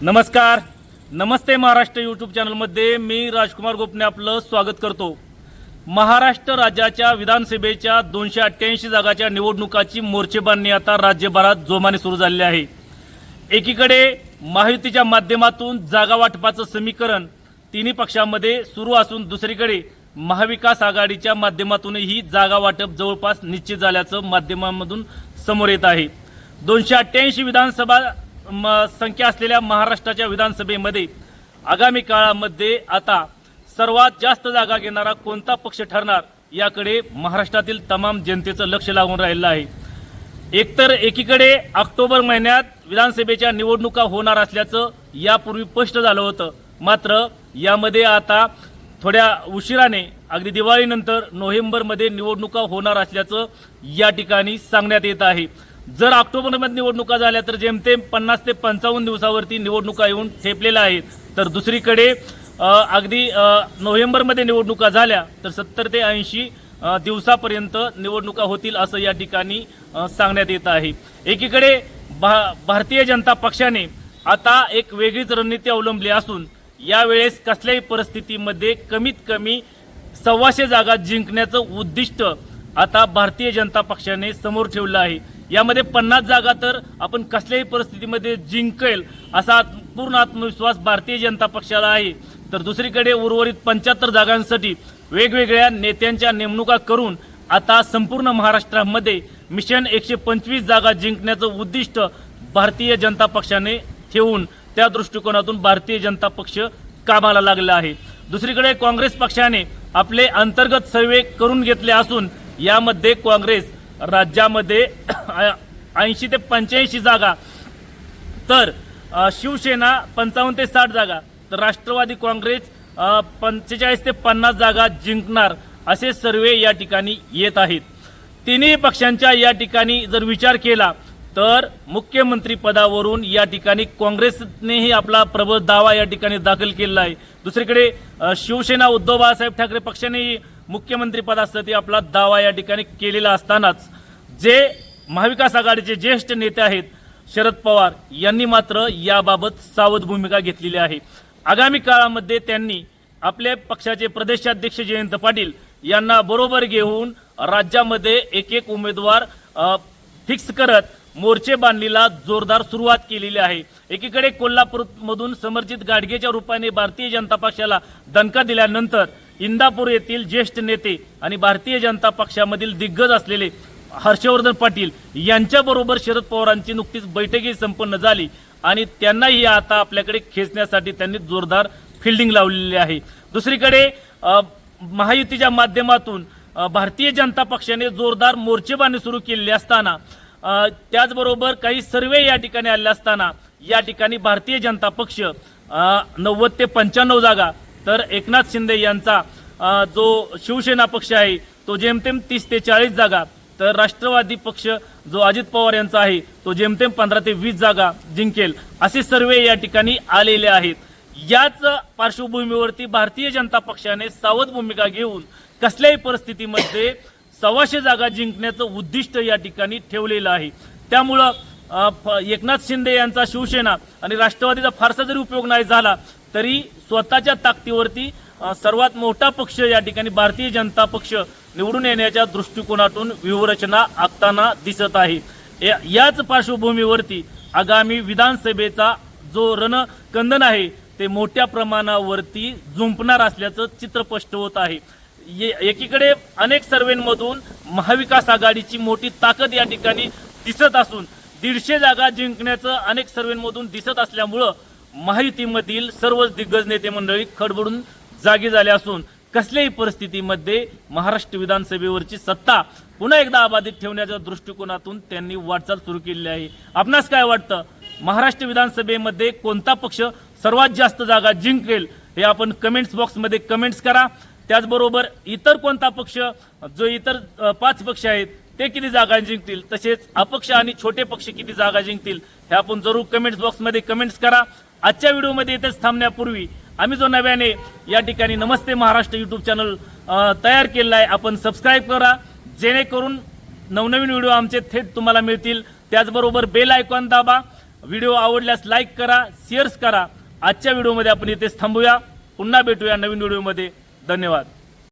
नमस्कार. नमस्ते महाराष्ट्र यूट्यूब चॅनलमध्ये मी राजकुमार गोपने आपलं स्वागत करतो. महाराष्ट्र राज्याच्या विधानसभेच्या दोनशे अठ्ठ्याऐंशी जागाच्या निवडणुकाची मोर्चेबांधणी आता राज्यभरात जोमाने सुरू झालेली आहे. एकीकडे महायुतीच्या माध्यमातून जागा वाटपाचं समीकरण तिन्ही पक्षांमध्ये सुरू असून दुसरीकडे महाविकास आघाडीच्या माध्यमातूनही जागा वाटप जवळपास निश्चित झाल्याचं माध्यमांमधून समोर येत आहे. दोनशे अठ्ठ्याऐंशी विधानसभा संख्या असलेल्या महाराष्ट्राच्या विधानसभेमध्ये आगामी काळामध्ये आता सर्वात जास्त जागा घेणारा कोणता पक्ष ठरणार याकडे महाराष्ट्रातील तमाम जनतेचं लक्ष लागून राहिलं आहे. एकतर एकीकडे ऑक्टोबर महिन्यात विधानसभेच्या निवडणुका होणार असल्याचं यापूर्वी स्पष्ट झालं होतं. मात्र यामध्ये आता थोड्या उशिराने अगदी दिवाळीनंतर नोव्हेंबरमध्ये निवडणुका होणार असल्याचं या ठिकाणी सांगण्यात येत आहे. जर ऑक्टोबरमध्ये निवडणुका झाल्या तर जेमतेम पन्नास ते पंचावन्न दिवसावरती निवडणुका येऊन ठेपलेल्या आहेत. तर दुसरीकडे अगदी नोव्हेंबरमध्ये निवडणुका झाल्या तर सत्तर ते ऐंशी दिवसापर्यंत निवडणुका होतील असं या ठिकाणी सांगण्यात येत आहे. एकीकडे भा भारतीय जनता पक्षाने आता एक वेगळीच रणनीती अवलंबली असून यावेळेस कसल्याही परिस्थितीमध्ये कमीत कमी सव्वाशे जागा जिंकण्याचं उद्दिष्ट आता भारतीय जनता पक्षाने समोर ठेवलं आहे. यामध्ये पन्नास जागा तर आपण कसल्याही परिस्थितीमध्ये जिंकेल असा पूर्ण आत्मविश्वास भारतीय जनता पक्षाला आहे. तर दुसरीकडे उर्वरित पंच्याहत्तर जागांसाठी वेगवेगळ्या नेत्यांच्या नेमणुका करून आता संपूर्ण महाराष्ट्रामध्ये मिशन एकशे पंचवीस जागा जिंकण्याचं उद्दिष्ट भारतीय जनता पक्षाने ठेवून त्या दृष्टिकोनातून भारतीय जनता पक्ष कामाला लागला आहे. दुसरीकडे काँग्रेस पक्षाने आपले अंतर्गत सर्वे करून घेतले असून यामध्ये काँग्रेस राज्यामध्ये ऐंशी ते पंच्याऐंशी जागा. तर शिवसेना पंचावन्न ते साठ जागा. तर राष्ट्रवादी काँग्रेस पंचेचाळीस ते पन्नास जागा जिंकणार असे सर्वे या ठिकाणी येत आहेत. तिन्ही पक्षांच्या या ठिकाणी जर विचार केला तर मुख्यमंत्री पदावरून या ठिकाणी काँग्रेसनेही आपला प्रबळ दावा या ठिकाणी दाखल केलेला आहे. दुसरीकडे शिवसेना उद्धव बाळासाहेब ठाकरे पक्षानेही मुख्यमंत्रीपदासाठी आपला दावा या ठिकाणी केलेला असतानाच जे महाविकास आघाडीचे ज्येष्ठ नेते आहेत शरद पवार यांनी मात्र याबाबत सावध भूमिका घेतलेली आहे. आगामी काळामध्ये त्यांनी आपले पक्षाचे प्रदेशाध्यक्ष जयंत पाटील यांना बरोबर घेऊन राज्यामध्ये एक एक उमेदवार फिक्स करत मोर्चे बांधणीला जोरदार सुरुवात केलेली आहे. एकीकडे कोल्हापूर मधून समर्जित गाडगेच्या रूपाने भारतीय जनता पक्षाला दणका दिल्यानंतर इंदापूर येथील ज्येष्ठ नेते आणि भारतीय जनता पक्षामधील दिग्गज असलेले हर्षवर्धन पाटील यांच्याबरोबर शरद पवारांची नुकतीच बैठकही संपन्न झाली आणि त्यांनाही आता आपल्याकडे खेचण्यासाठी त्यांनी जोरदार फिल्डिंग लावलेली आहे. दुसरीकडे महायुतीच्या माध्यमातून भारतीय जनता पक्षाने जोरदार मोर्चेबांधणी सुरू केलेली असताना त्याचबरोबर काही सर्वे या ठिकाणी आले असताना या ठिकाणी भारतीय जनता पक्ष नव्वद ते पंच्याण्णव जागा तर एकनाथ शिंदे यांचा जो शिवसेना पक्ष आहे तो जेमतेम तीस ते चाळीस जागा तर राष्ट्रवादी पक्ष जो अजित पवार यांचा आहे तो जेमतेम पंधरा ते वीस जागा जिंकेल असे सर्वे या ठिकाणी आलेले आहेत. याच पार्श्वभूमीवरती भारतीय जनता पक्षाने सावध भूमिका घेऊन कसल्याही परिस्थितीमध्ये सव्वाशे जागा जिंकण्याचं उद्दिष्ट या ठिकाणी ठेवलेलं आहे. त्यामुळं एकनाथ शिंदे यांचा शिवसेना आणि राष्ट्रवादीचा फारसा जरी उपयोग नाही झाला तरी स्वतःच्या ताकदीवरती सर्वात मोठा पक्ष या ठिकाणी भारतीय जनता पक्ष निवडून येण्याच्या दृष्टिकोनातून व्यूहरचना आखताना दिसत आहे. या- याच पार्श्वभूमीवरती आगामी विधानसभेचा जो रणकंदन आहे ते मोठ्या प्रमाणावरती झुंपणार असल्याचं चित्र स्पष्ट होत आहे. ये- एकीकडे अनेक सर्वेंमधून महाविकास आघाडीची मोठी ताकद या ठिकाणी दिसत असून दीडशे जागा जिंकण्याचं अनेक सर्वेंमधून दिसत असल्यामुळं महायुतीमधील सर्वच दिग्गज नेते मंडळी खडबडून जागी झाले असून कसल्याही परिस्थितीमध्ये महाराष्ट्र विधानसभेवरची सत्ता पुन्हा एकदा अबाधित ठेवण्याच्या दृष्टिकोनातून त्यांनी वाटचाल सुरू केली आहे. आपणास काय वाटतं? महाराष्ट्र विधानसभेमध्ये कोणता पक्ष सर्वात जास्त जागा जिंकेल हे आपण कमेंट्स बॉक्समध्ये कमेंट्स करा. त्याचबरोबर इतर कोणता पक्ष जो इतर पाच पक्ष आहेत ते किती जागा जिंकतील? तसेच अपक्ष आणि छोटे पक्ष किती जागा जिंकतील? हे आपण जरूर कमेंट्स बॉक्समध्ये कमेंट्स करा. आजच्या व्हिडिओमध्ये इथेच थांबण्यापूर्वी आम्ही जो नव्याने या ठिकाणी नमस्ते महाराष्ट्र युट्यूब चॅनल तयार केलेला आहे आपण सबस्क्राईब करा. जेणेकरून नवनवीन व्हिडिओ आमचे थेट तुम्हाला मिळतील. त्याचबरोबर बेल आयकॉन दाबा. व्हिडिओ आवडल्यास लाईक करा शेअर्स करा. आजच्या व्हिडिओमध्ये आपण इथेच थांबूया. पुन्हा भेटूया नवीन व्हिडिओमध्ये धन्यवाद.